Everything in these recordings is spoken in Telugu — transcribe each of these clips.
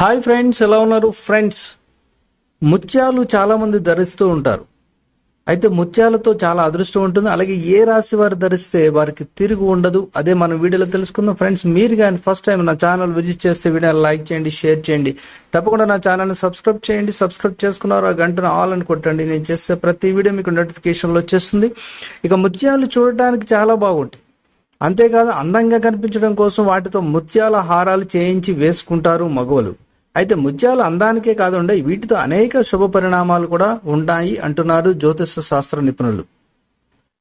హాయ్ ఫ్రెండ్స్ ఎలా ఉన్నారు? ఫ్రెండ్స్ ముత్యాలు చాలా మంది ధరిస్తూ ఉంటారు. అయితే ముత్యాలతో చాలా అదృష్టం ఉంటుంది. అలాగే ఏ రాశి వారు ధరిస్తే వారికి తిరుగు ఉండదు. అదే మనం వీడియోలో తెలుసుకుందాం. ఫ్రెండ్స్ మీరు కానీ ఫస్ట్ టైం నా ఛానల్ విజిట్ చేస్తే వీడియో లైక్ చేయండి షేర్ చేయండి. తప్పకుండా నా ఛానల్ని సబ్స్క్రైబ్ చేయండి. సబ్స్క్రైబ్ చేసుకున్నారు ఆ గంటను ఆల్ అని కొట్టండి. నేను చేసే ప్రతి వీడియో మీకు నోటిఫికేషన్లో వచ్చేస్తుంది. ఇక ముత్యాలు చూడటానికి చాలా బాగుంటాయి. అంతేకాదు అందంగా కనిపించడం కోసం వాటితో ముత్యాల హారాలు చేయించి వేసుకుంటారు మగవలు అయితే ముత్యాలు అందానికే కాకుండా వీటితో అనేక శుభ పరిణామాలు కూడా ఉంటాయి అంటున్నారు జ్యోతిష శాస్త్ర నిపుణులు.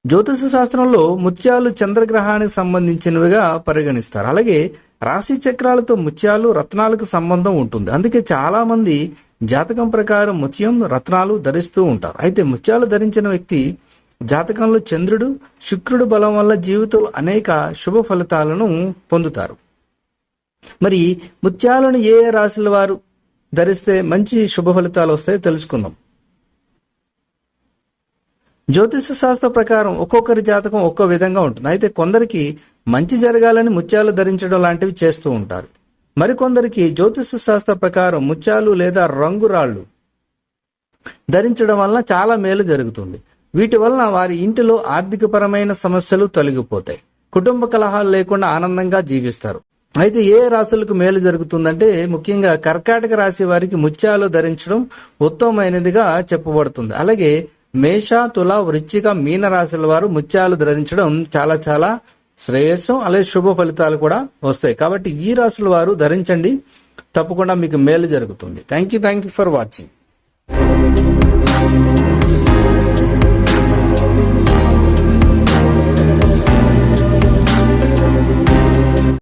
జ్యోతిష శాస్త్రంలో ముత్యాలు చంద్రగ్రహానికి సంబంధించినవిగా పరిగణిస్తారు. అలాగే రాశి చక్రాలతో ముత్యాలు రత్నాలకు సంబంధం ఉంటుంది. అందుకే చాలా మంది జాతకం ప్రకారం ముత్యం రత్నాలు ధరిస్తూ ఉంటారు. అయితే ముత్యాలు ధరించిన వ్యక్తి జాతకంలో చంద్రుడు శుక్రుడు బలం వల్ల జీవితంలో అనేక శుభ ఫలితాలను పొందుతారు. మరి ముత్యాలను ఏ రాశుల వారు ధరిస్తే మంచి శుభ ఫలితాలు వస్తాయో తెలుసుకుందాం. జ్యోతిష శాస్త్ర ప్రకారం ఒక్కొక్కరి జాతకం ఒక్కో విధంగా ఉంటుంది. అయితే కొందరికి మంచి జరగాలని ముత్యాలు ధరించడం లాంటివి చేస్తూ ఉంటారు. మరికొందరికి జ్యోతిష శాస్త్ర ప్రకారం ముత్యాలు లేదా రంగురాళ్ళు ధరించడం వలన చాలా మేలు జరుగుతుంది. వీటి వలన వారి ఇంటిలో ఆర్థికపరమైన సమస్యలు తొలగిపోతాయి. కుటుంబ కలహాలు లేకుండా ఆనందంగా జీవిస్తారు. అయితే ఏ రాశులకు మేలు జరుగుతుందంటే ముఖ్యంగా కర్కాటక రాశి వారికి ముత్యాలు ధరించడం ఉత్తమమైనదిగా చెప్పబడుతుంది. అలాగే మేష తుల వృచ్చిక మీన రాశుల వారు ముత్యాలు ధరించడం చాలా చాలా శ్రేయస్సం అలాగే శుభ ఫలితాలు కూడా వస్తాయి. కాబట్టి ఈ రాశుల వారు ధరించండి. తప్పకుండా మీకు మేలు జరుగుతుంది. Thank you thank you for watching